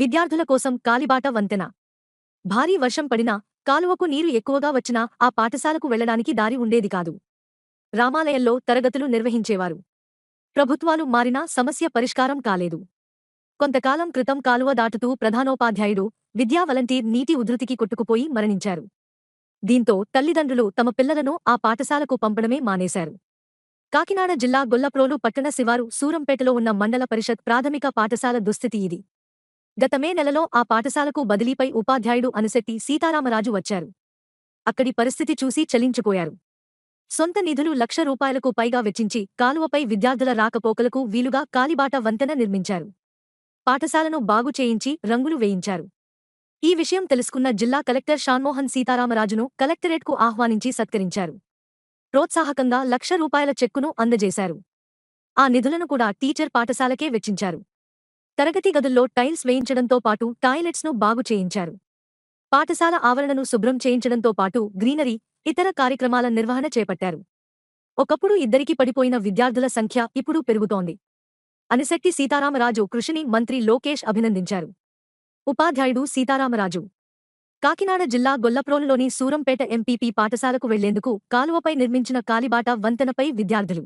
విద్యార్థుల కోసం కాలిబాట వంతెన. భారీ వర్షం పడినా కాలువకు నీరు ఎక్కువగా వచ్చినా ఆ పాఠశాలకు వెళ్ళడానికి దారి ఉండేది కాదు. రామాలయంలో తరగతులు నిర్వహించేవారు. ప్రభుత్వాలు మారినా సమస్య పరిష్కారం కాలేదు. కొంతకాలం క్రితం కాలువ దాటుతూ ప్రధానోపాధ్యాయుడు విద్యా వలంటీర్ నీటి ఉధృతికి కొట్టుకుపోయి మరణించారు. దీంతో తల్లిదండ్రులు తమ పిల్లలను ఆ పాఠశాలకు పంపడమే మానేశారు. కాకినాడ జిల్లా గొల్లప్రోలు పట్టణ శివారు సూరంపేటలో ఉన్న మండల పరిషత్ ప్రాథమిక పాఠశాల దుస్థితి ఇది. గత మే నెలలో ఆ పాఠశాలకు బదిలీపై ఉపాధ్యాయుడు అనుశెట్టి సీతారామరాజు వచ్చారు. అక్కడి పరిస్థితి చూసి చలించిపోయారు. సొంత నిధులు లక్ష రూపాయలకు పైగా వెచ్చించి కాలువపై విద్యార్థుల రాకపోకలకు వీలుగా కాలిబాట వంతెన నిర్మించారు. పాఠశాలను బాగు చేయించి రంగులు వేయించారు. ఈ విషయం తెలుసుకున్న జిల్లా కలెక్టర్ షాన్మోహన్ సీతారామరాజును కలెక్టరేట్కు ఆహ్వానించి సత్కరించారు. ప్రోత్సాహకంగా లక్ష రూపాయల చెక్కును అందజేశారు. ఆ నిధులను కూడా టీచర్ పాఠశాలకే వెచ్చించారు. తరగతి గదుల్లో టైల్స్ వేయించడంతో పాటు టాయిలెట్స్ను బాగు చేయించారు. పాఠశాల ఆవరణను శుభ్రం చేయించడంతో పాటు గ్రీనరీ ఇతర కార్యక్రమాల నిర్వహణ చేపట్టారు. ఒకప్పుడు ఇద్దరికి పడిపోయిన విద్యార్థుల సంఖ్య ఇప్పుడు పెరుగుతోంది. అనిశెట్టి సీతారామరాజు కృషిని మంత్రి లోకేష్ అభినందించారు. ఉపాధ్యాయుడు సీతారామరాజు. కాకినాడ జిల్లా గొల్లప్రోలులోని సూరంపేట ఎంపీపీ పాఠశాలకు వెళ్ళేందుకు కాలువపై నిర్మించిన కాలిబాట వంతెనపై విద్యార్థులు.